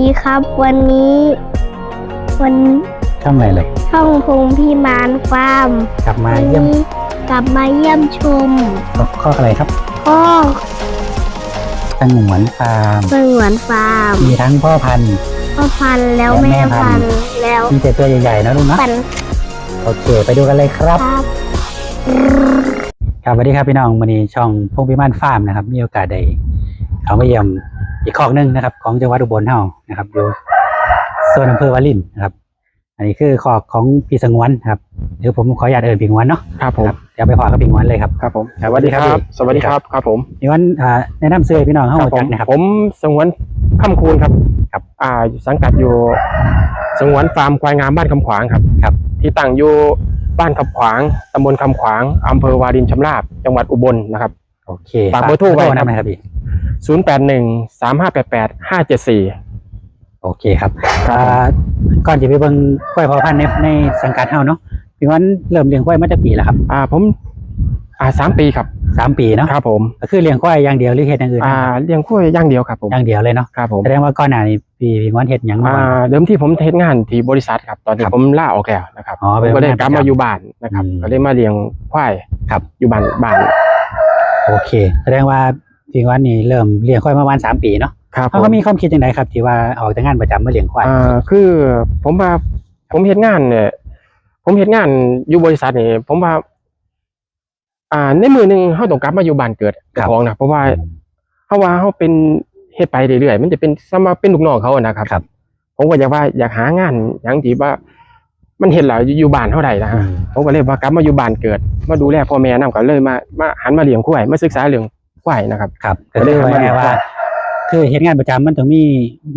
ดีครับ วันนี้ วันช่องอะไรเลยช่องพงพี่มานฟาร์มกลับมาวันเยี่ยมนี้กลับมาเยี่ยมชมข้ออะไรครับพ่อสงวนฟาร์มสงวนฟาร์มมีทั้งพ่อพันธุ์ พ่อพันธุ์แล้วและแม่แม่พัพันนธุ์ธุ์แล้วมีแต่ตัวใหญ่ๆนะลุงนะปันโอเค ไปดูกันเลยครับครับ ครับสวัสดีครับพี่น้องวันนี้ช่องพงพิมานฟาร์มนะครับ มีโอกาสได้เขามาเยี่ยม อีกคอกหนึงนะครับ ของจังหวัดอุบลเฮานะครับอยู่โซนอำเภอวารินนะครับ อันนี้คือคอกของพี่สงวนนะครับเดี๋ยวผมขออนุญาตเอิญพี่สงวนเนาะครับผมครับเดี๋ยวไปพอกับพี่สงวนเลยครับครับผมครับสวัสดีครับสวัสดีครับ สวัสดีครับครับผมพี่สงวนอ่าแนะนำซื้อให้พี่น้องเฮาครับผจัมกนะครับ ผมสงวนคำคูณครับครับอ่าสังกัดอยู่สงวนฟาร์มควายงามบ้านคำขวางครับครับ ที่ตั้งอยู่บ้านคำขวางตำบลคำขวางอำเภอวารินชำราบจังหวัดอุบลนะครับโอเคฝากเบอร์โทรไว้ครับ นะครับพี่081 3588 574โอเคครับอ่าก่อนจะไปเบิ่งควายพอพันธุ์ในในสังกัดเฮาเนาะพี่วันเริ่มเลี้ยงควายมาจากปีแล้วครับอ่าผมอ่าสามปีครับสามปีเนาะครับผมก็คือเลี้ยงควายอย่างเดียวหรือเฮ็ดอย่างอื่นอ่าเลี้ยงกล้วยอย่างเดียวครับผมอย่างเดียวเลยเนาะครับผมแสดงว่าก่อนหน้านี้พี่พี่วันเฮ็ดหยังมาอ่าก่อนเดิมที่ผมเทศงานที่บริษัทครับ ตอนนี้ครับผมล่าออกแล้วนะครับอ๋อผเป็นมก็เลยงานกลับประมาจำอยู่บ้านนะครับ อืมก็เลยมาเลี้ยงควายครับ อยู่บ้านบ้านโอเค แสดงว่า พี่วันนี่เริ่มเลี้ยงควายมาประมาณสามปีเนาะครับผเขามก็มีความคิดยังไงครับ ที่ว่าออกจากงานประจำมาเลี้ยงควายอ่าคือผมว่าผมเฮ็ดงานเนี่ยผมเฮ็ดงานอยู่บริษัทนี่ผมว่า อ่า ในมือหนึงเฮาต้องกลับมาอยู่บ้านเกิดเจ้าของนะเพราะว่าเฮาว่าเฮาเป็นเฮ็ดไปเรื่อยๆมันจะเป็นสมาเป็นลูกน้องเขาอะนะครับ ครับผมก็อยากว่าอยากหางานหยังที่ว่า มันเห็นแล้วอยู่บ้านเท่าใดนะอืฮะมผมก็เลยว่ากลับมาอยู่บ้านเกิด มาดูแลพ่อแม่นำก็เลยมามาหันมาเลี้ยงควายมาศึกษาเรื่อง ควายนะครับ ครับก็คือก็เลยว่ามาเลี้ยงว่า คือเฮ็ดงานประจำมันต้องมี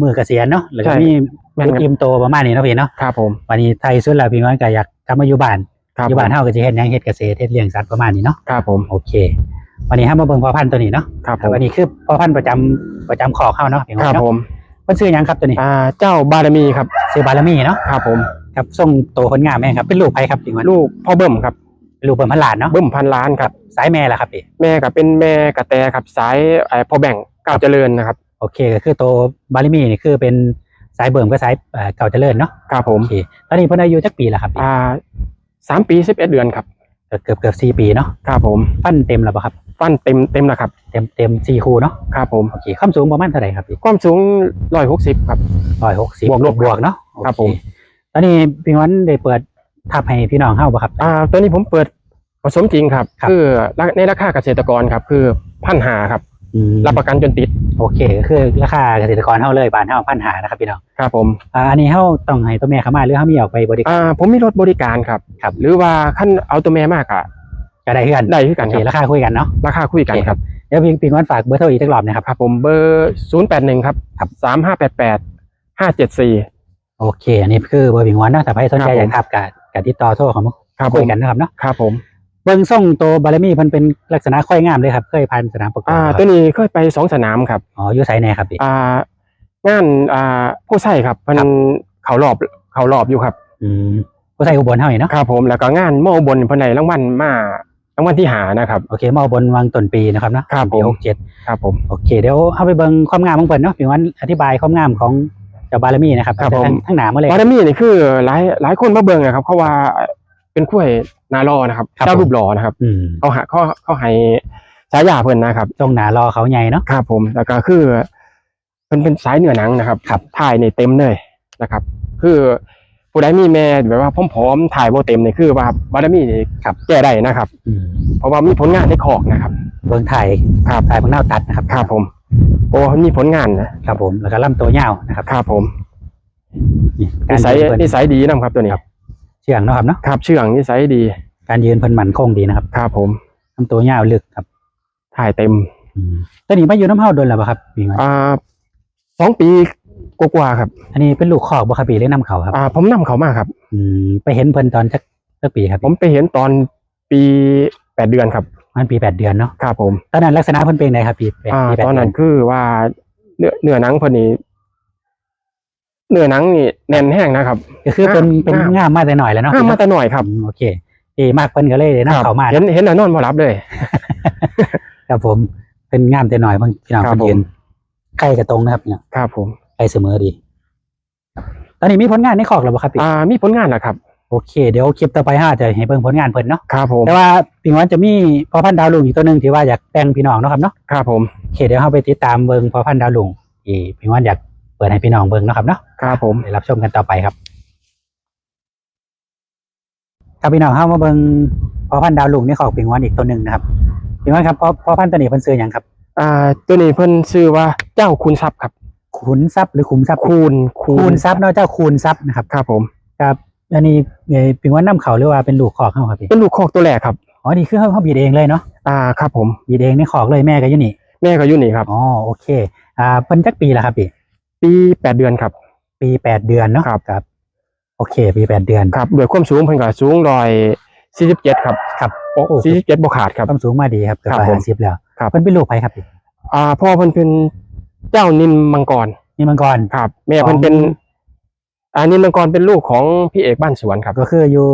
มือเกษียณเนาะหรือใช่มีแม่นครับทีมโตประมาณนี้เนาะพี่เนาะครับผมวันนี้ไทยสุดแล้วพี่วันก็อยากกลับมาอยู่บ้านครับอยู่บ้านเฮาก็สิเฮ็ดหยังเฮ็ดเกษตรเฮ็ดเลี้ยงสัตว์ประมาณนี้เนาะครับผมโอเค วันนี้ให้มาเบิ่งพ่อพันธุ์ตัวนี้เนาะครับผมวันนี้คือพ่อพันธุ์ประจำประจำคอกเฮาเนาะพี่น้องครับเนาะผมมันชื่อหยังครับตัวนี้อ่าเจ้าบารมีครับชื่อบารมีเนาะครับผมครับทรงโตผลงามแม่ครับเป็นลูกไผครับพี่วันลูกพ่อเบิ้มครับเป็น ลูกเบิ่มพันล้านเนาะเบิ้มพันล้านครับ สายแม่ล่ะครับพี่แม่กับเป็นแม่กระแตครับสายไอ้พ่อแบ่งก้าวเจริญนะครับ โอเคก็คือโตบารมีนี่คือเป็นสายเบิ่มกับสายเอ่อเก่าเจริญเนาะครับผมโอเคตอนนี้เพิ่นอายุจักปีแล้วครับพี่อ่าสามปีสิบเอ็ดเดือนครับเกือบเกือบเกือบสี่ปีเนาะครับผมฟันเต็มแล้วป่ะครับฟันเต็มเต็มแล้วครับ เต็มเต็มสี่คู่เนาะครับผมโอเคความสูงประมาณเท่าไหร่ครับพี่ความสูงร้อยหกสิบครับร้อยหกสิบบวกลบบวกเนาะครับโอเผมตอนนี้พี่วันได้เปิด ทับให้พี่น้องเฮาป่ะครับ อ่าตัวนี้ผมเปิดผสมจริงครับ ครับ คือในราคาเกษตรกรครับ คือพันหาครับ อืมรับประกันจนติดโอเคก็คือราคาเกษตรกรเฮาเลยบ้านเฮาพันหานะครับพี่น้องครับผม อ่าอันนี้เฮาต้องให้ตัวแม่เข้ามาหรือเฮามีออกไปบริการ อ่าผมมีรถบริการครับ ครับ หรือว่าขั้นเอาตัวแม่มากอะก็ได้คือกันได้คือกันโอคเครับ ราคาคุยกันเนาะราคาคุยกันครับ เดี๋ยวพี่พี่วันฝากเบอร์โทรอีกสักรอบนะครับ ครับผมเบอร์ศูนย์แปดหนึ่งครับ ครับสามห้าแปดแปดห้าเจ็ดสี่โอเค อันนี้คือเบอร์พี่วันเนาะถ้าใครสนใจครับผมอยากทับกับ กับติดต่อโทรเข้ามาครับผคุยมกันนะครับเนาะครับผม เบิ่งส่งตัวบารมีเพิ่นเป็นลักษณะค่อยงามเลยครับเคยผ่านสนามประกวดอ่าครับตัวนี้เคยไปสองสนามครับ อ๋ออยู่ไสแน่ครับพี่ อ่างานอ่าผู้ใส่ครับมันครับ เขารอบเขารอบอยู่ครับ อืมผู้ใส่อุบลเฮานี่เนาะครับผมแล้วก็งานมอบนเพิ่นได้รางวัลมารางวัลที่หานะครับ โอเคมาอุบลวังต้นปีนะครับเนาะครับปีผม หกเจ็ด ครับผม โอเคเดี๋ยวเฮาไปเบิ่งความงามของเพิ่นเนาะพี่วันอธิบายความงามของ เจ้าบารมีนะครับครับผมทั้งทั้งหนามาเลย บารมีนี่คือหลายหลายคนมาเบิ่งนะครับเขาว่าเป็นกล้วยนารอนะครับครับ เจ้าผมรูปหล่อนะครับอืมเขาหาเขาเขาให้ฉายาเพิ่นนะครับ ตรงหนารอเขาใหญ่เนาะ ครับผมแล้วก็คือเพิ่นเป็นสายเนื้อหนังนะครับครับ ถ่ายในเต็มเลยนะครับ คือผู้ใดมีแม่แบบว่าผอมๆถ่ายบ่เต็มนี่คือว่าบารมีนี่ครับแก้ได้นะครับ อืมเพราะว่ามีผลงานในคอกนะครับ เบิ่งไทยครับ ไทยเบิ่งหน้าตัดนะครับ ครับผม โอ้มีผลงานนะครับผมแล้วก็ลำตัวยาวนะครับครับผมนี่นิการสัยยืนเพิ่น นิสัยดีนะครับตัวนี้ครับ เชื่องเนาะครับเนาะครับเชื่องนิสัยดีการยืนเพิ่นมั่นคงดีนะครับครับผมลำตัวยาวลึกครับถ่ายเต็มอืมตอนนี้มาอยู่น้ำเฮาโดนแล้วป่ะครับพี่วันอ่าสองปีกว่าๆครับอันนี้เป็นลูกคอกบ่ครับพี่หรือนํเขาครับอ่าผมนํเขามาครับ อืมไปเห็นเพิ่นตอนสักสักปีครับผมไปเห็นตอนปีแปดเดือนครับ มันปีแปดเดือนเนาะครับผมตอนนั้นลักษณะเพิ่นเป็นไงครับพี่แปดอ่าปีแปดตอนเดืนั้นคือว่าเนื้อเนื้อหนังเพอนี้เนื้อหนังนี่แน่นแห้งนะครับ ก็คือเป็นงามเป็นงามงามมาแต่หน่อยแล้วเนาะห้ามพี่มาเนาะแต่หน่อยครับอืมโอเคดีมากเพิ่นก็เลยได้ครันำเขามาเห็นเห็นแล้วนอนมารับเลย ครับผมเป็นงามแต่หน่อยเพิ่นพี่น้องครับเพิ่นยืนผมใกล้กับตรงนะครับเนี่ยครับผม ใกล้เสมอดี ตอนนี้มีผลงานในคอกแล้วบ่ครับพี่อ่ามีผลงานนะครับ โอเค เดี๋ยวคลิปต่อไปห้าจะให้เบิ่งผลงานเพิ่นเนาะครับผม แต่ว่าปิงวันจะมีพอพันธุ์ดาวลุงอีกตัวหนึงที่ว่าอยากแบ่งพี่น้องเนาะครับเนาะครับผมโอเคเดี๋ยวเราไปติดตามเบิ่งพอพันธุ์ดาวลุงที่ปิงวันอยากเปิดให้พี่น้องเบิ่งเนาะครับเนาะครับผมไปรับชมกันต่อไปครับครับพี่น้องเข้ามาเบิ่งพอพันธุ์ดาวลุงในคอกปิงวันอีกตัวหนึ่งนะครับปิงวันครับพอพอพันธุ์ตัวนี้เพิ่นซื้อหยังครับ อ่า ตัวนี้เพิ่นชื่อว่าเจ้าคุณทรัพย์ครับขุนทรัพย์หรือขุมทรัพย์คูณคูณทรัพย์เนาะเจ้าคูณทรัพย์นะครับครับผมครับ อันนี้เอ่อปิงวันนํเขาหรือว่าเป็นลูกคอกเขาครับพี่เป็นลูกคอกตัวแรกครับ อ๋อนี่คือเขาเขาบีดเองเลยเนาะอ่าครับผม บีดเองในคอกเลยแม่ก็อยู่นี่แม่ก็อยู่นี่ครับ อ๋อโอเคอ่าเพิ่นจักปีแล้วครับพี่ปีแปดเดือนครับ ปีแปดเดือนเนาะครับ ครับ โอเค ปีแปดเดือน ครับด้วยความสูงเพิ่นก็สูงร้อยสี่สิบเจ็ดครับครับโอ้โอ้ สี่สิบเจ็ดบ่ขาดครับ ความสูงมาดีครับเกือบครับร้อยผมห้าสิบแล้วครับ เพิ่นเป็นลูกใครครับพี่อ่าพ่อเพิ่นเป็นเจ้านินมังกรนี่มังกร ครับ แม่เพิ่นเป็นของ อ่านินมังกรเป็นลูกของพี่เอกบ้านสวนครับก็คืออยู่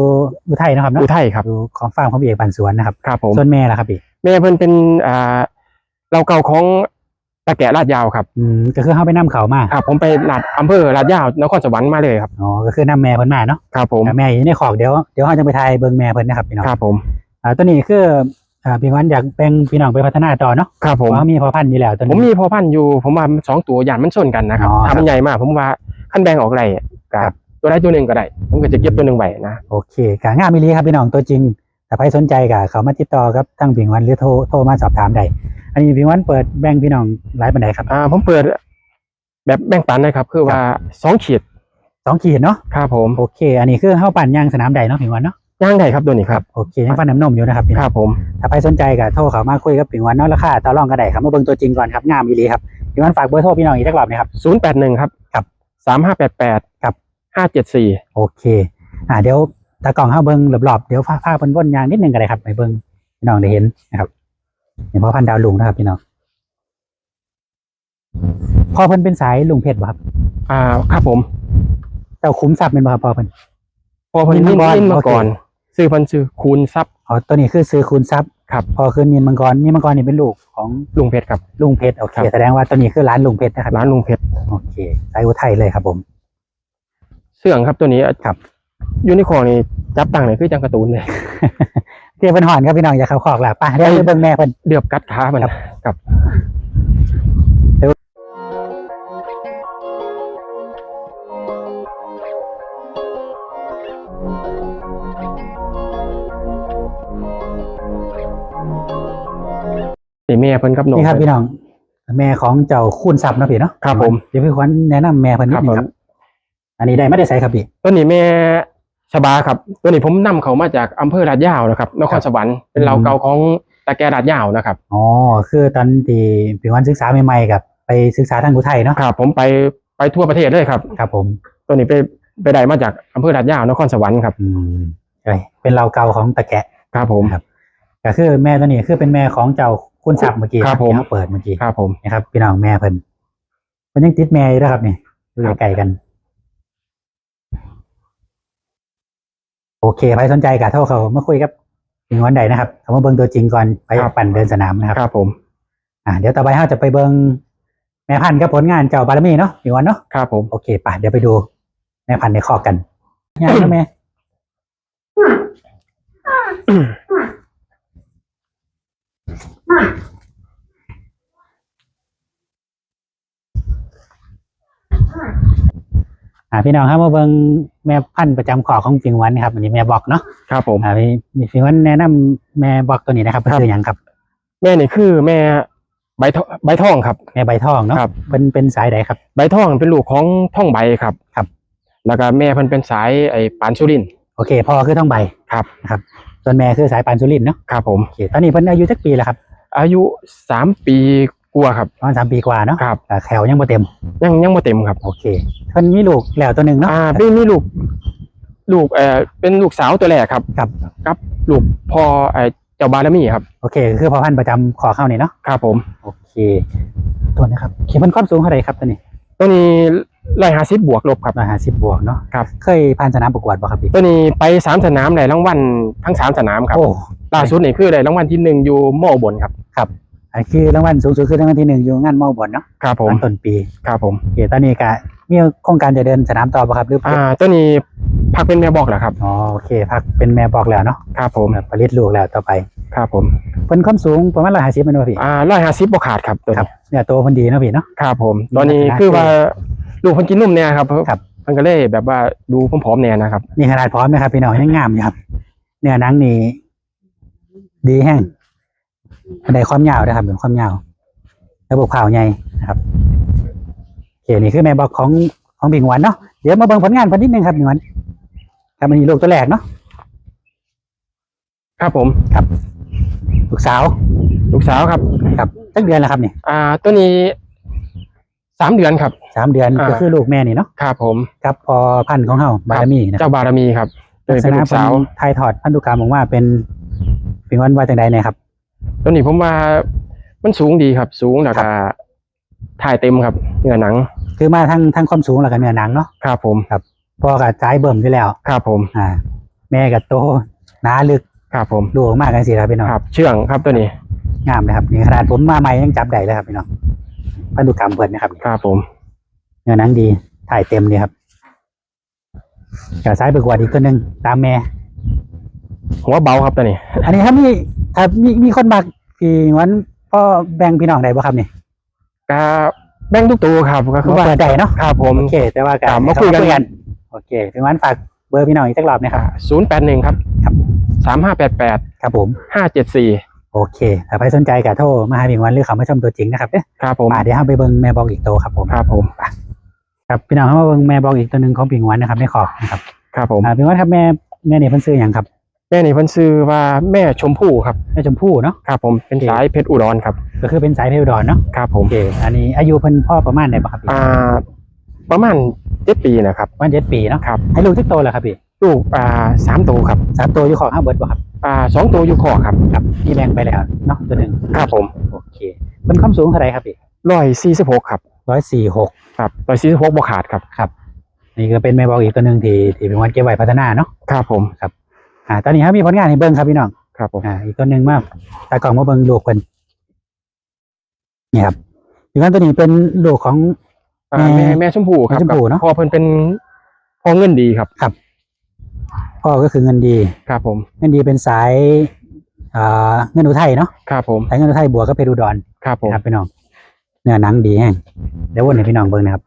อุทัยเนาะครับเนาะอุทัยครับ อยู่ของฟาร์มของพี่เอกปันสวนนะครับครับผม ส่วนแม่ล่ะครับพี่แม่เพิ่นเป็นอ่าเราเก่าของตะแกะลาดยาวครับอืมก็คือเข้าไปนํเขามาครับผมไปลาดอำเภอลาดยาวนครสวรรค์มาเลยครับอ๋อก็คือนํแม่เพิ่นมาเนาะครับผมแต่แม่อยู่ในคอกเดี๋ยวเดี๋ยวเราจะไปทายเบิ่งแม่เพิ่นนะครับพี่น้องครับผมอ่าตัวนี้คืออ่าพี่วันอยากแบ่งพี่น้องไปพัฒนาต่อเนาะครับเพผมราะว่ามีพอพันธุ์อยู่แล้วตัวผมนี้มีพอพันธุ์อยู่ผมว่าสองตัวหยานมันชนกันนะครับอ๋อครับถ้ามันใหญ่มากผมว่าขั้นแบ่งออกไรครั กับบตัวใดตัวหนึ่งก็ได้ ผมก็จะเก็บตัวหนึ่งไว้นะ โอเคกางามมิลีครับพี่น้องตัวจริงแต่ใครสนใจก็เขามาติดต่อครับทั้งพิงวันหรือโทรโทรมาสอบถามได้ อันนี้พิงวันเปิดแบ่งพี่น้องหลายปันไดครับ อ่า ผมเปิดแบบแบ่งปันนะครับ คือว่าสองขีดสองขีดเนาะ ครับผม โอเค อันนี้คือเข้าปั่นยางสนามใดเนาะพิงวันเนาะย่างได้ครับตัวนี้ครับ โอเคยังฟันน้ำนมอยู่นะครับพี่คน้องรับผม ถ้าใครสนใจก็โทรเขามาคุยกับพิงวันเนาะราคาต่อรองก็ได้ครับมาเบิ่งตัวจริงก่อนครับงามมิลีครับพิงวันฝากเบอร์โทรพี่น้องอีกสักรอบนะครับศูนย์แปดหนึ่งครับครับ สามห้าแปดแปดครับห้าเจ็ดสี่โอเค อ่าเดี๋ยวตากล่องเข้าเบิ้งรอบๆเดี๋ยวพาพาเพิ่นวนยางนิดนึงก็ได้ครับไปเบิ้งพี่น้องได้เห็นนะครับเห็นพ่อพันธุ์ดาวลุงนะครับพี่น้องพ่อเพิ่นเป็นสายลุงเพชรบ่ครับ อ่าครับผมเจ้าคุ้มทรัพย์เป็นบ่ครับพ่อเพิ่นพอเพันนินินนมังกรนินมาโอเคก่อนซื้อเพันซื้อคูณทรัพย์อ๋อตัวนี้คือซื้อคูณทรัพย์ครับพอคือนินมังกรนินมังกรนี่เป็นลูกของลุงเพชรครับลุงเพชรโอเคครับแสดงว่าตัวนี้คือร้านลุงเพชรนะครับร้านลุงเพชร โอเคสายอุทัยเลยครับผม เสื่องครับตัวนี้ครับยูนิคอร์นนี่จับตังค์เลยคือจังการ์ตูนเลยเตรียมเพิ่นหอนครับพี่น้องอย่าเข้าคอกล่ะไป้าเดี๋ยวไปเบิ่งแม่เพิ่นเดือบกัดขามันครับครับนี่แม่เพิ่นกับน้องนี่ครับเพิ่นพี่น้อง แม่ของเจ้าคูณทรัพย์เนาะพี่เนาะครับผม เดี๋ยวพี่ขวัญแนะนำแม่เพิ่นนิดนึงคครัรับ บ อันนี้ได้ไม่ได้ใส่ครับพี่ ตัวนี้แม่ชบาครับ ตัวนี้ผมนำเขามาจากอำเภอลาดยาวนะครับนครสวรรค์เป็นเราอืมเก่าของตะแกลาดยาวนะครับ อ๋อ คือตอนที่พี่วันศึกษาใหม่ๆกับไปศึกษาทางอุทัยเนาะ ครับ ผมไปไปทั่วประเทศเลยครับ ครับผม ตัวนี้ไปไปได้มาจากอำเภอลาดยาวนครสวรรค์ครับอืมใช่เป็นเราเก่าของตะแกะ ครับผมครับก็คือแม่ตัวนี้คือเป็นแม่ของเจ้า คุณศักดิ์เมื่อกี้ครับผม ที่เาเปิดเมื่อกี้ครับผม นะครับ พี่น้องแม่เพิ่นมันยังติดแม่อยู่นะครับนี่ดูไกลๆกัน โอเคใครสนใจก็โทรเขามาคุยกับพี่วันใดนะครับเขามาเบิ่งตัวจริงก่อนไปปั่นเดินสนามนะครับ ครับผมอ่าเดี๋ยวต่อไปเราจะไปเบิงแม่พันธุ์กับผลงานเจ้าบารมีเนาะพี่วันเนาะครับผม โอเคป่ะเดี๋ยวไปดู แม่พันธุ์ในคอกกันงานนะแม่ อ่าพี่น้องครับมาเบิงแม่พันธุ์ประจำขอกของฟิงวันนะครับอันนี้แม่บอกเนาะครับผม อ่าพี่มีฟิงวันแนะนำแม่บอกตัวนี้นะครับเป็นครับ ชื่อหยังครับ แม่นี่คือแม่ใบทองใบทองครับ แม่ใบทองเนาะครับ เป็นเป็นสายใดครับ ใบทองเป็นลูกของท่องใบครับครับ แล้วก็แม่เพิ่นเป็นสายไอ้ปานสุรินทร์ โอเคพ่อคือต้องใบครับ นะครับ ส่วนแม่คือสายปานสุรินทร์เนาะครับผม โอเคตอนนี้เพิ่นอายุจักปีแล้วครับ อายุสามปีกว่าครับประมาณสามปีกว่าเนาะครับแต่แขวยังบ่เต็ม ยังยังบ่เต็มครับโอเคเพิ่นมีลูกแล้วตัวหนึ่งเนาะ อ่าเป็นมีลูก ลูกเอ่อเป็นลูกสาวตัวแรกครับครับกับลูกพ่อไอ้เจ้าบารมีครับ โอเค คือพอพันธุ์ประจำขอเข้านี่เนาะครับผม โอเค ตัวนี้ครับเขียนมันความสูงเท่าไหร่ครับตัวนี้ตัวนี้ ร้อยห้าสิบบวกลบครับ ร้อยห้าสิบบวกเนาะครับ เคยผ่านสนามประกวดบ่ครับพี่ตัวนี้ไปสามสนามได้รางวัลทั้งสามสนามครับโอ้ล่าสุดนี่คือได้รางวัลที่หนึ่งอยู่มอบนครับอันคือรางวัลสูงสุดคือรางวัลที่หนึ่งอยู่งานมอบอลเนาะครับผมตอนต้นปีครับผมโอเคตอนนี้ก็มีโครงการจะเดินสนามต่อป่ะครับหรืออ่าตัวนี้พักเป็นแม่บอกเหรอครับอ๋อโอเคพักเป็นแม่บอกแล้วเนาะครับผมแบบผลิตลูกแล้วต่อไปครับผมเป็นความสูงประมาณร้อยห้าสิบเป็นว่าพี่อ่าร้อยห้าสิบบขาดครับตัวครับนี้เนี่ยโตคนดีเนาะพี่เนาะครับผม ตอนนี้คือว่า ลูกคนกินนุ่มเนี่ยครับครับมันก็เลยแบบว่าดูผอมๆเนี่ยนะครับ นี่ขนาดพร้อมนะครับพี่น้องยังงามอยู่ครับ เนื้อหนังนี่ดีแห้งบันไดความยาวนะครับเป็นความยาว ระบบข่าวใหญ่นะครับโอเคนี่คือแม่บอกของของบิงหวันเนาะเดี๋ยวมาเบิ่งผลงานเพิ่นนิดนึงครับบิงหวันครับอันนี้ลูกตัวแรกเนาะครับผมลูกสาว ลูกสาวครับ ครับสักเดือนแล้วครับนี่อ่าตัวนี้ สามเดือนครับ สามเดือนอ่า ก็คือลูกแม่นี่เนาะครับผม กับพอพันธุ์ของเฮาบารมีนะเจ้าบารมีครับตัวนี้เป็นลูกสาวไทยถอดพันธุกรรมบอกว่าเป็นบิงหวันว่าจังใดเนี่ยครับ ตัวนี้ผมว่ามันสูงดีครับ สูงแล้วก็ถ่ายเต็มครับเนื้อหนังคือมาทั้งทั้งความสูงแล้วก็เนื้อหนังเนาะครับผมพ่อกับสายเบิ่มอยู่แล้ว ครับผมอ่า แม่กับโตหนาลึกครับผมดูออกมากกันสิครับพี่น้องครับ เชื่องครับตัวนี้ งามเลยครับนี่ขนาดผมมาใหม่ยังจับได้เลยครับพี่น้อง พันธุกรรมเพิ่นนะครับครับผมเนื้อหนังดีถ่ายเต็มเลยครับกับสายประกวดอีกตัวหนึ่งตามแม่หัวเบาครับตัวนี้ อันนี้ถ้ามีถ้ามีมีคนมักพี่วันพ่อแบ่งพี่น้องได้บ่ครับนี่ก็แบ่งทุกตัวครับก็คืคืออว่าว่าเปิดได้เนาะครับผมโอเค แต่ว่าการครับมาคุยกันโอเคพี่วันฝากเบอร์พี่น้องอีกสักรอบนะครับศูนย์แปดหนึ่งครับครับสามห้าแปดแปดครับผมห้าเจ็ดสี่ โอเคถ้าใครสนใจก็โทรมาหาพี่วันหรือเขามาชมตัวจริงนะครับเด้อครับผมมาเดี๋ยวเราไปเบิ่งแม่บอกอีกตัวครับผมครับผมครับพี่น้องเข้ามาเบิ่งแม่บอกอีกตัวหนึ่งของปิงหวันนะครับในขอบนะครับครับผมอ่าปิงหวันครับแม่แม่เนี่ยเพิ่นซื้ออย่างครับแม่นี่เพิ่นซื้อว่าแม่ชมพู่ครับแม่ชมพู่เนาะครับผมเป็นโอเคสายเพชรอุดรครับ ก็คือเป็นสายเพลดอนเนาะครับผโอมเคอันนี้อายุเพิ่นพ่อประมาณไหนบ่ครับพี่อ่าประมาณเจ็ดปีนะครับประมาณเจ็ดปีเนาะครับให้ลูกที่โตแล้วครับพี่ ลูกอ่าสามตัวครับสามตัวอยู่ของห้าเบิร์ดบ่ครับอ่าสองตัวอยู่คอครับครับพี่แบ่งไปแล้วเนาะตัวหนึ่งครับผมโอเคเป็นความสูงเท่าไหร่ครับพี่ร้อยสี่สิบหกครับร้อยสี่หกครับร้อยสี่สิบหกบวขาดครับครับ นี่ก็เป็นแม่บอกอีกตัวหนึ่งที่ที่ปิงหวันเก็บไว้พัฒนาเนาะครับผมอ่าตอนนี้ครับมีผลงานให้เบิ่งครับพี่น้องครับผมอ่าอีกตัวหนึ่งมากแต่กล่องมาเบิ่งลูกเพิ่นนี่ครับอีกวันตัวนี้เป็นลูกของอ่าแม่แม่ชมพู่ครับแม่ชมพู่เนอะพอเพิ่นเป็นพอเงินดีครับ พ่อก็คือเงินดี ครับผม เงินดีเป็นสายอ่าเงินอุทัยเนาะครับผม สายเงินอุทัยบวกก็เพชรอุดรครับผม นะครับพี่น้อง เนื้อหนังดีแห้งเดี๋ยววนให้พี่น้องเบิ่งนะครับ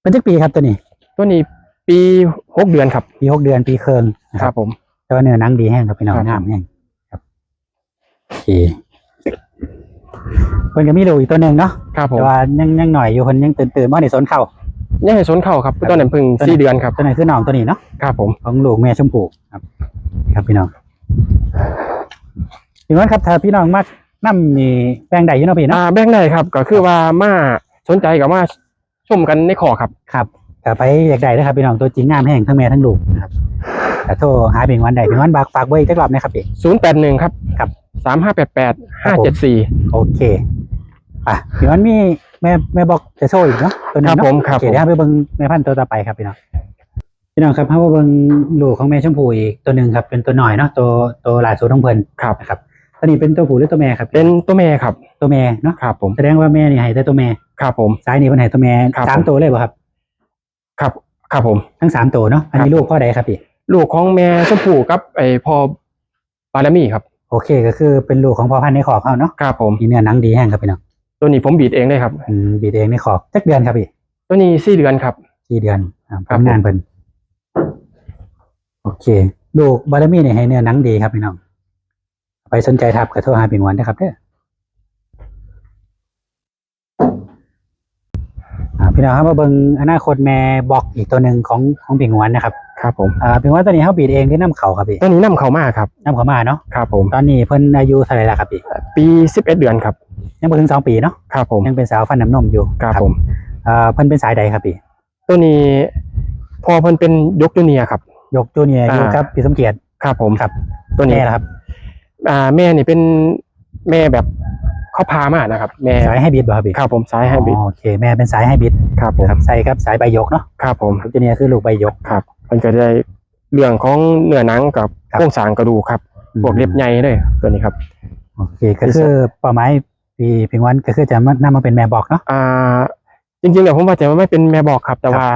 เป็นจักปีครับตัวนี้ ตัวนี้ปีหกเดือนครับ ปีหกเดือนปีเคิงนะคครัรับบผม แต่ว่าเนื้อหนังดีแห้งครับพี่น้องครับ งามแห้งครับโอเคเพิ่นก็มีลูกอีกตัวหนึ่งเนาะครับผมแต่ว่ายังยังหน่อยอยู่เพิ่นยังตื่นตื่นว่าในสนเข่า ยังให้สนเข้าครับครับตอนนั้นเพิ่งตอนนั้นสี่เดือนครับตัวไหนคือน้องตัวนี้เนาะครับผมของลูกแม่ชมพูครับนี่ครับพี่น้องพี่น้องครับถ้าพี่น้องมากน้ำมีแป้งใดอยู่เนาะพี่เนาะอ่าแบ่งได้ครับ ก็คือว่ามาสนใจกับว่าชมกันในขอครับครับก็ไปอยากได้นะครับพี่น้องตัวจริงงามแห้งทั้งแม่ทั้งลูกนะครับแต่โทรหาเพียงวันใดเพียงวันบากฝากเบอร์อีกสักรอบนะครับพี่ศูนย์แปดหนึ่งครับครับสามห้าแปดแปดห้าเจ็ดสี่โอเคอะเพียงวันมี แม่แม่บอกจะโชว์อีกเนาะตัวหนึคงรับเนาะผมคโอรับเคผมเดี๋ยวเราไปเบิ่งแม่พันธุ์ตัวต่อไปครับพี่น้องพี่น้องครับถ้าว่าเบิ่งลูกของแม่ชมพูอีกตัวหนึ่งครับ เป็นตัวหน่อยเนาะตัวตัวหลายสูตรของเพิ่นครับ นะครับตัวนี้เป็นตัวผู้หรือตัวแม่ครับเป็นตัวแม่ครับตัวแม่เนาะครับผมแสดงว่าแม่นี่ให้แต่ตัวแม่ครับผมซ้ายนี่เป็นให้ตัวแม่ครับ สามผมตัวเลยบ่ครับ ครับครับผม ทั้งสามตัวเนาะอันนี้ครับลูกพ่อใดครับพี่ ลูกของแม่ชมพู่กับไอพ่อบารมีครับ โอเคก็คือเป็นลูกของพ่อพันธุ์ในขอกเขาเนาะครับผมมีเนื้อหนังดีแห้งครับพี่น้อง ตัวนี้ผมบีดเองเลยครับ อืมบีดเองในขอกจักเดือนครับพี่ตัวนี้สี่เดือนครับสี่เดือนอ่าครับทำงานเพิ่นโอเคลูกบารมีเนี่ยให้เนื้อหนังดีครับพี่น้อง ไปสนใจทับกับโทรหาปิงหวันนะครับเด้ออ่าพี่น้องครับมาเบิ่งอนาคตแม่บอกอีกตัวหนึ่งของของปิงหวันนะครับ ครับผมอ่าปิงหวันตัวนี้เขาบีดเองหรือน้ำเขาครับพี่ตัวนี้นํเขามาครับน้ำเขามาเนาะครับผมตอนนี้เพิ่นอายุเท่าไหร่ละครับพี่ปีสิบเอ็ดเดือนครับ ยังไม่ถึงสองปีเนาะครับผมยังเป็นสาวฟันน้ำนมอยู่ครับผมอ่าเพิ่นเป็นสายใดครับพี่ตัวนี้พอเพิ่นเป็นยกจูเนียร์ครับ ยกจูเนียร์อยู่อ่ากับพี่สมเกียรติครับผมครับ ตัวนี้แม่ละครับ อ่าแม่นี่เป็นแม่แบบเขาพามานะครับ แม่สายให้บิดบ่ครับพี่ครับผมสายให้บิดอ๋อโอเคแม่เป็นสายให้บิดครับผมครับใส่ครับสายใบยกเนาะครับผมยกจูเนียร์คือลูกใบยกครับมันก็ได้เรื่องของเนื้อหนังกับครับโครงสร้างกระดูกครับพวกเล็บใหญ่เลยตัวนี้ครับโอเคก็คือเป้าหมาย ปีพิงวันก็คือจะมานำมาเป็นแม่บอกเนาะอ่า จริงๆเนี่ยผมว่าจะไม่เป็นแม่บอกครับ แต่ครับว่า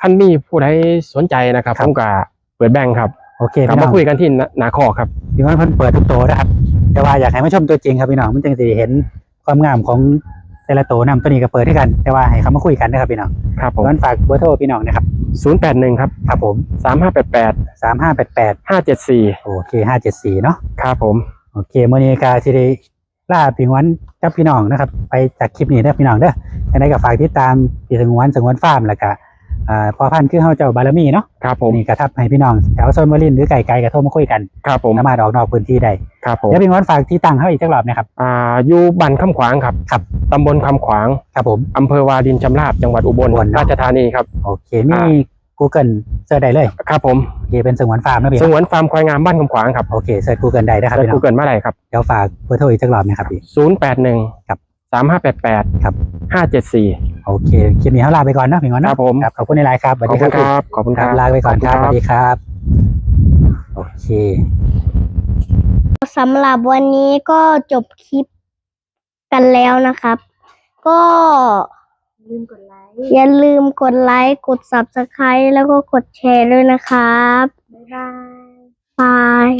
ขั้นมีผู้ใดสนใจนะครับครัผบมก็เปิดแบงค์ครับโอเคกลับพี่น้มาองคุยกันที่หนาคอครับพิงวันเพิ่นเปิดทุกโตนะครับ แต่ว่าอยากให้มาชมตัวจริงครับพี่น้องมันจึงจะเห็นความงามของแต่ละโตนำตัวนี้ก็เปิดให้กัน แต่ว่าให้เขามาคุยกันนะครับพี่น้องครับผพิมงวันฝากเบอร์โทรพี่น้องนะครับศูนย์แปดหนึ่งครับครับผมสามห้าแปดแปดสามห้าแปดแปดห้าเจ็ดสี่โอเคห้าเจ็ดสี่เนาะครับผมโอเคมื่อนี้กาสิได้ ล่าพิงวันกับพี่น้องนะครับ ไปจากคลิปนี้เด้อพี่น้องเด้อยังไงก็ฝากติดตามพี่สงวนสงวนฟาร์มแล้วก็อ่าพอพันธุ์คือเฮาเจ้าบารมีเนาะครับผมนี่กระทับให้พี่น้องแถวโซนวลินทร์หรือไก่ไก่กระโทรมาคุยกันครับผมสามารถออกนอกพื้นที่ได้ครับผมเดี๋ยวพิงวันฝากที่ตั้งเขาอีกสักรอบนะครับอ่าอยู่บันคำขวางครับครับตำบลคำขวางครับผมอำเภอวาดินชำราบจังหวัดอุบลอุบลเนอะราชธานีครับโอเคมีอ่า Google เสิร์ชได้เลยครับผมโอเคเป็นสงวนฟาร์มนะพี่สงวนฟาร์มควายงามบ้านคำขวางครับโอเคเสิร์ช Google ได้นะครับแล้วพี่น้กูองเกิลเมื่อไหร่ครับเดี๋ยวฝากเบอร์โทรอีกสักรอบนะครับพี่ศูนย์แปดหนึ่งครับสามห้าแปดแปดครับห้าเจ็ดสี่โอเคคลิปนี้เขาลาไปก่อนเนาะพี่งอนคเนาะรับผมครับขอบคุณในไลน์ครับสวัสขอดีบคคุรับณครับขอบคุณคครัรับบลาไปก่อนครับสวัสดีครับโอเคสำหรับวันนี้ก็จบคลิปกันแล้วนะครับ ก็ลืมกดไลค์ อย่าลืมกดไลค์ กด subscribe แล้วก็กดแชร์ด้วยนะครับ บ๊ายบาย บาย